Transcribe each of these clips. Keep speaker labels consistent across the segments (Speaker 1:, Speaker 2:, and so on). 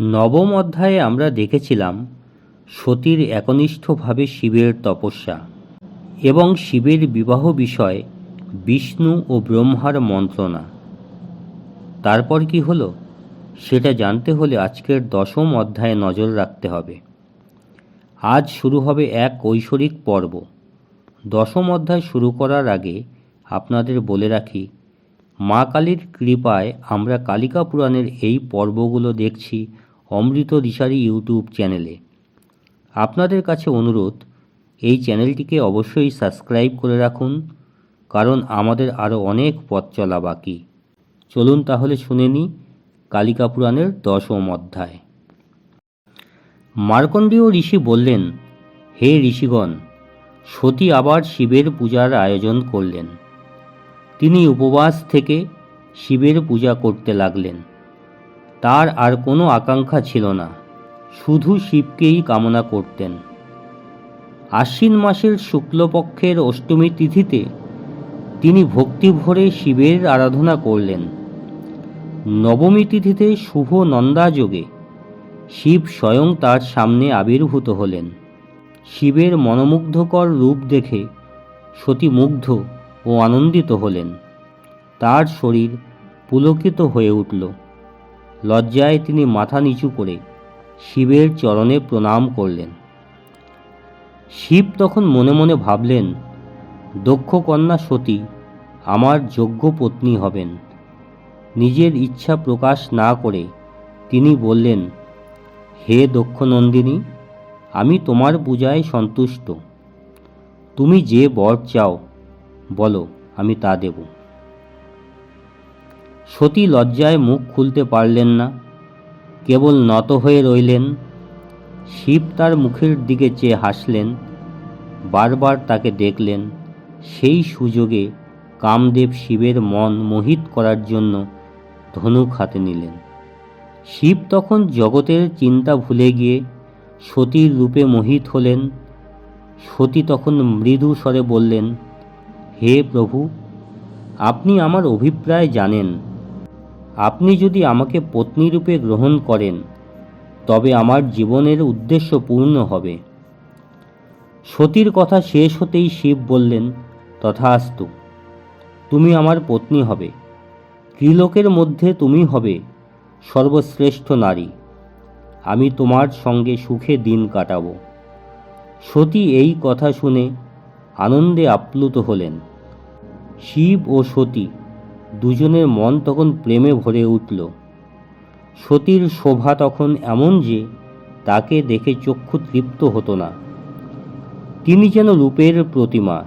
Speaker 1: নবম অধ্যায়ে আমরা দেখেছিলাম সতীর একনিষ্ঠভাবে শিবের তপস্যা এবং শিবের বিবাহ বিষয়ে বিষ্ণু ও ব্রহ্মার মন্ত্রণা। তারপর কি হলো? সেটা জানতে হলে আজকের দশম অধ্যায়ে নজর রাখতে হবে। আজ শুরু হবে এক ঐশ্বরিক পর্ব। দশম অধ্যায় শুরু করার আগে আপনাদের বলে রাখি, মা কালীর কৃপায় আমরা কালিকা পুরাণের এই পর্বগুলো দেখছি অমৃত দিশারি ইউটিউব চ্যানেলে। আপনাদের কাছে অনুরোধ, এই চ্যানেলটিকে অবশ্যই সাবস্ক্রাইব করে রাখুন, কারণ আমাদের আরও অনেক পথ চলা বাকি। চলুন তাহলে শুনে নিই কালিকা পুরাণের দশম অধ্যায়। মার্কণ্ডেয় ঋষি বললেন, হে ঋষিগণ, সতী আবার শিবের পূজার আয়োজন করলেন। তিনি উপবাস থেকে শিবের পূজা করতে লাগলেন। তার আর কোনো আকাঙ্ক্ষা ছিল না। শুধু শিবকেই কামনা করতেন। আশ্বিন মাসের শুক্লপক্ষের অষ্টমী তিথিতে তিনি ভক্তি ভরে শিবের আরাধনা করলেন। নবমী তিথিতে শুভ নন্দাযোগে শিব স্বয়ং তার সামনে আবির্ভূত হলেন। শিবের মনোমুগ্ধকর রূপ দেখে সতী মুগ্ধ ও আনন্দিত হলেন। তার শরীর পুলকিত হয়ে উঠল। লজ্জায় তিনি মাথা নিচু করে শিবের চরণে প্রণাম করলেন। শিব তখন মনে মনে ভাবলেন, দক্ষ কন্যা সতী, আমার যোগ্য পত্নী হবেন। নিজের ইচ্ছা প্রকাশ না করে তিনি বললেন, হে দক্ষ নন্দিনী, আমি তোমার পূজায় সন্তুষ্ট। তুমি যে বর চাও, বলো, আমি তা দেব। সতী লজ্জায় মুখ খুলতে পারলেন না, কেবল নত হয়ে রইলেন। শিব তার মুখের দিকে চেয়ে হাসলেন, বারবার তাকে দেখলেন। সেই সুযোগে কামদেব শিবের মন মোহিত করার জন্য ধনুক হাতে নিলেন। শিব তখন জগতের চিন্তা ভুলে গিয়ে সতীর রূপে মোহিত হলেন। সতী তখন মৃদু স্বরে বললেন, হে প্রভু, আপনি আমার অভিপ্রায় জানেন। আপনি যদি আমাকে পত্নী রূপে গ্রহণ করেন, তবে আমার জীবনের উদ্দেশ্য পূর্ণ হবে। সতীর কথা শেষ হতেই শিব বললেন, তথাস্তু, তুমি আমার পত্নী হবে। ত্রিলোকের মধ্যে তুমি হবে সর্বশ্রেষ্ঠ নারী। আমি তোমার সঙ্গে সুখে দিন কাটাবো। সতী এই কথা শুনে আনন্দে আপ্লুত হলেন। শিব ও সতী দুজনের মন তখন প্রেমে ভরে উঠল। সতীর শোভা তখন এমন যে, তাকে দেখে চক্ষু তৃপ্ত হতো না। তিনি যেন রূপের প্রতিমা,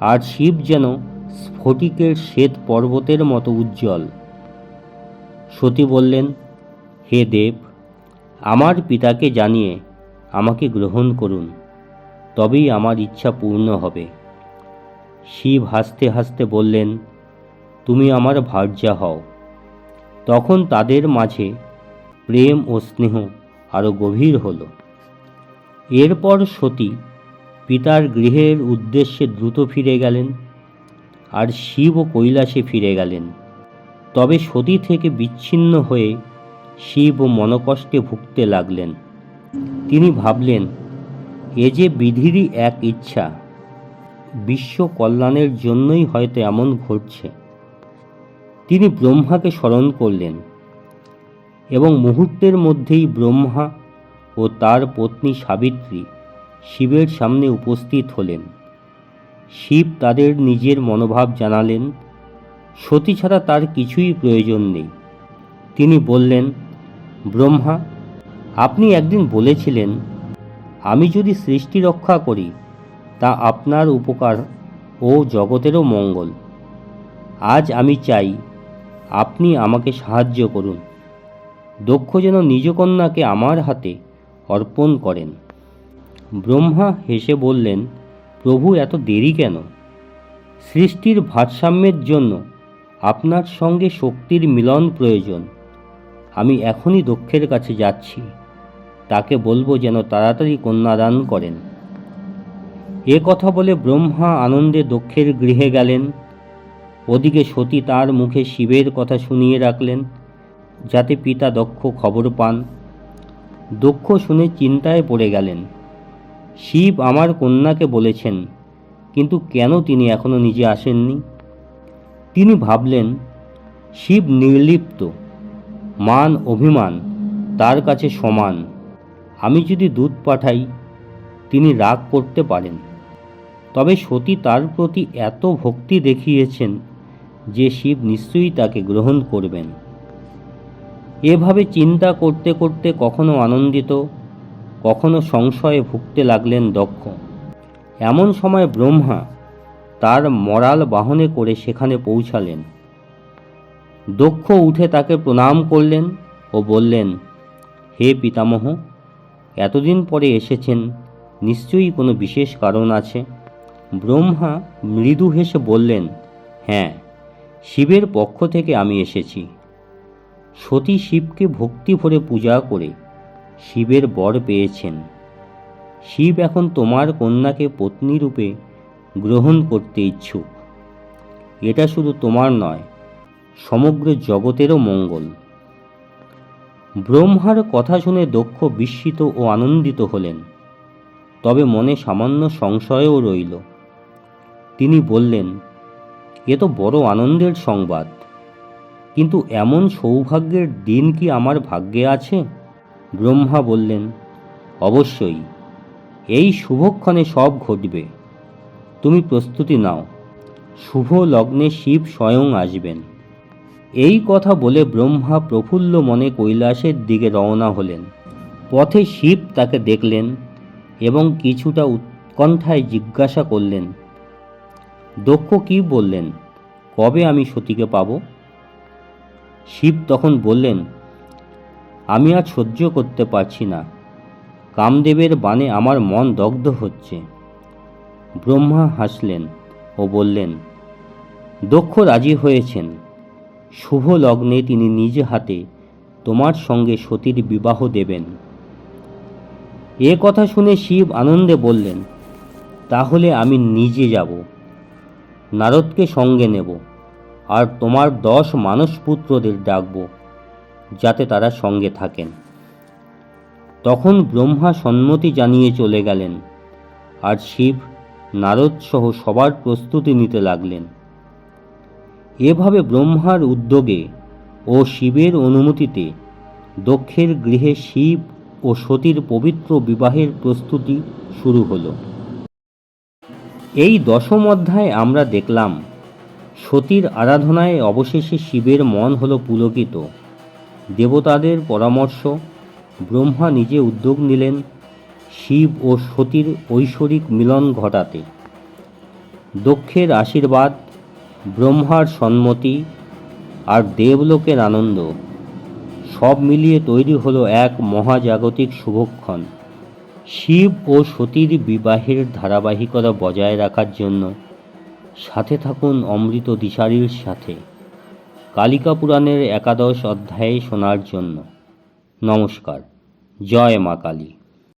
Speaker 1: আর শিব যেন স্ফটিকের শ্বেত পর্বতের মতো উজ্জ্বল। সতী বললেন, হে দেব, আমার পিতাকে জানিয়ে আমাকে গ্রহণ করুন, তবেই আমার ইচ্ছা পূর্ণ হবে। শিব হাসতে হাসতে বললেন তুমি আমার ভার্যা হও। তখন তাদের মাঝে প্রেম ও স্নেহ আরও গভীর হল। এরপর সতী পিতার গৃহের উদ্দেশ্যে দ্রুত ফিরে গেলেন আর শিব ও কৈলাসে ফিরে গেলেন। তবে সতী থেকে বিচ্ছিন্ন হয়ে শিব ও মনকষ্টে ভুগতে লাগলেন। তিনি ভাবলেন, এ যে বিধিরই এক ইচ্ছা, বিশ্ব কল্যাণের জন্যই হয়তো এমন ঘটছে। তিনি ব্রহ্মাকে স্মরণ করলেন এবং মুহূর্তের মধ্যেই ব্রহ্মা ও তার পত্নী সাবিত্রী শিবের সামনে উপস্থিত হলেন। শিব তাদের নিজের মনোভাব জানালেন। সতী ছাড়া তার কিছুই প্রয়োজন নেই। তিনি বললেন, ব্রহ্মা, আপনি একদিন বলেছিলেন, আমি যদি সৃষ্টি রক্ষা করি, তা আপনার উপকার ও জগতেরও মঙ্গল। আজ আমি চাই আপনি আমাকে সাহায্য করুন। দক্ষ যেন নিজ কন্যাকে আমার হাতে অর্পণ করেন। ব্রহ্মা হেসে বললেন, প্রভু, এত দেরি কেন? সৃষ্টির ভারসাম্যের জন্য আপনার সঙ্গে শক্তির মিলন প্রয়োজন। আমি এখনই দক্ষের কাছে যাচ্ছি। তাকে বলব যেন তাড়াতাড়ি কন্যাদান করেন। এ কথা বলে ব্রহ্মা আনন্দে দক্ষের গৃহে গেলেন। ওদিকে সতী তার মুখে শিবের কথা শুনিয়ে রাখলেন, যাতে পিতা দক্ষ খবর পান। দক্ষ শুনে চিন্তায় পড়ে গেলেন। শিব আমার কন্যাকে বলেছেন, কিন্তু কেন তিনি এখনও নিজে আসেননি? তিনি ভাবলেন, শিব নির্লিপ্ত, মান অভিমান, তার কাছে সমান। আমি যদি দুধ পাঠাই, তিনি রাগ করতে পারেন। তবে সতী তার প্রতি এত ভক্তি দেখিয়েছেন যে শিব নিশ্চয়ই তাকে গ্রহণ করবেন। এভাবে চিন্তা করতে করতে কখনো আনন্দিত, কখনো সংশয়ে ভুগতে লাগলেন দক্ষ। এমন সময় ব্রহ্মা তার মরাল বাহনে করে সেখানে পৌঁছালেন। দক্ষ উঠে তাকে প্রণাম করলেন ও বললেন, হে পিতামহ, এতদিন পরে এসেছেন, নিশ্চয়ই কোনো বিশেষ কারণ আছে? ব্রহ্মা মৃদু হেসে বললেন হ্যাঁ। শিবের পক্ষ থেকে আমি এসেছি। সতী শিবকে ভক্তি ভরে পূজা করে শিবের বর পেয়েছেন। শিব এখন তোমার কন্যাকে পত্নী রূপে গ্রহণ করতে ইচ্ছুক। এটা শুধু তোমার নয়, সমগ্র জগতেরও মঙ্গল। ব্রহ্মার কথা শুনে দক্ষ, বিস্মিত ও আনন্দিত হলেন। তবে মনে সামান্য সংশয়ও রইল। তিনি বললেন এ তো বড় আনন্দের সংবাদ। কিন্তু এমন সৌভাগ্যের দিন কি আমার ভাগ্যে আছে? ব্রহ্মা বললেন, অবশ্যই। এই শুভক্ষণে সব ঘটবে। তুমি প্রস্তুতি নাও। শুভ লগ্নে শিব স্বয়ং আসবেন। এই কথা বলে ব্রহ্মা প্রফুল্ল মনে কৈলাসের দিকে রওনা হলেন। পথে শিব তাকে দেখলেন এবং কিছুটা উৎকণ্ঠায় জিজ্ঞাসা করলেন দক্ষ কি বললেন? কবে আমি সতীকে পাব? শিব তখন বললেন, আমি আর সহ্য করতে পারছি না। কামদেবের বাণে আমার মন দগ্ধ হচ্ছে। ব্রহ্মা হাসলেন ও বললেন, দক্ষ রাজি হয়েছেন। শুভ লগ্নে তিনি নিজ হাতে তোমার সঙ্গে সতীর বিবাহ দেবেন। এ কথা শুনে শিব আনন্দে বললেন, তাহলে আমি নিজে যাব। নারদকে সঙ্গে নেব আর তোমার দশ মানসপুত্রদের ডাকব, যাতে তারা সঙ্গে থাকেন। তখন ব্রহ্মা সম্মতি জানিয়ে চলে গেলেন, আর শিব নারদ সহ সবার প্রস্তুতি নিতে লাগলেন। এভাবে ব্রহ্মার উদ্যোগে ও শিবের অনুমতিতে দক্ষের গৃহে শিব ও সতীর পবিত্র বিবাহের প্রস্তুতি শুরু হলো। এই দশম অধ্যায়ে আমরা দেখলাম, সতীর আরাধনায় অবশেষে শিবের মন হলো পুলকিত। দেবতাদের পরামর্শ, ব্রহ্মা নিজে উদ্যোগ নিলেন শিব ও সতীর ঐশ্বরিক মিলন ঘটাতে। দক্ষের আশীর্বাদ, ব্রহ্মার সম্মতি আর দেবলোকের আনন্দ, সব মিলিয়ে তৈরি হলো এক মহাজাগতিক শুভক্ষণ। শিব ও সতীর বিবাহের ধারাবাহিকতা বজায় রাখার জন্য সাথে থাকুন অমৃত দিশারির সাথে। কালিকা পুরাণের একাদশ অধ্যায়ে শোনার জন্য। নমস্কার। জয় মা কালী।